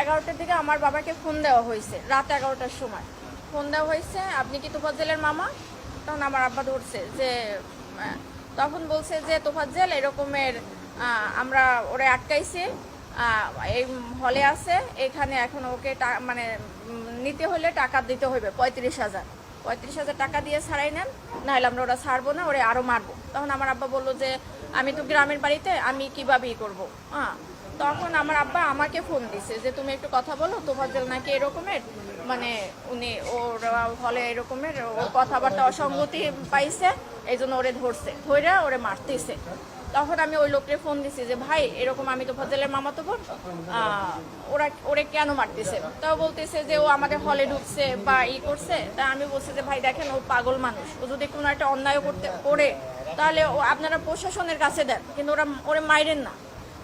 এগারোটার দিকে আমার বাবাকে ফোন দেওয়া হয়েছে, রাত এগারোটার সময়। ফোন দেওয়া হয়েছে, আপনি কি তোফাজ্জেলের মামা? তখন আমার আব্বা ধরছে যে তখন বলছে যে, তোফাজ্জেল এরকমের আমরা ওরে আটকাইছি এই হলে আছে, এখানে এখন ওকে মানে নিতে হলে টাকা দিতে হইবে, পঁয়ত্রিশ হাজার। পঁয়ত্রিশ হাজার টাকা দিয়ে ছাড়াই নেন, নাহলে আমরা ওরা ছাড়বো না, ওরে আরও মারবো। তখন আমার আব্বা বলল যে, আমি তো গ্রামের বাড়িতে, আমি কীভাবে ই করব? হ্যাঁ তখন আমার আব্বা আমাকে ফোন দিছে যে, তুমি একটু কথা বলো, তোমার জন্য নাকি এরকমের? মানে উনি ওর হলে এরকমের, ওর কথাবার্তা অসঙ্গতি পাইছে এই জন্য ওরে ধরছে, ধইরা ওরে মারতেছে। তখন আমি ওই লোককে ফোন দিছি যে, ভাই, এরকম আমি তো ফজলের মামা তো বোন ওরা, ওরে কেন মারতেছে? তাও বলতেছে যে, ও আমাদের হলে ঢুকছে বা ই করছে। তা আমি বলছি যে, ভাই, দেখেন, ও পাগল মানুষ। ও যদি কোনো একটা অন্যায় করতে, করে, তাহলে ও আপনারা প্রশাসনের কাছে দেন, কিন্তু ওরা, ওরে মাইরেন না।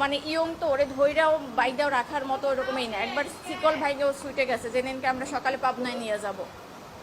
মানে ইয়ং তো ওরে ধৈরাও বাইদাও রাখার মতো ওরকমই না। একবার শিকল ভাইকেও ছুটে গেছে যে নিনকে আমরা সকালে পাবনায় নিয়ে যাব।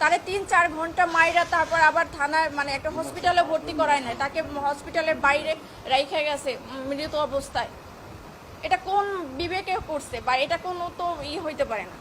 তারে তিন, চার ঘণ্টা মাইরা তারপর আবার থানার মানে একটা হসপিটালে ভর্তি করায় নাই তাকে হসপিটালের বাইরে রেখে গেছে মৃত অবস্থায়। এটা কোন বিবেকে করছে বা এটা কোনো তো ই হইতে পারে না।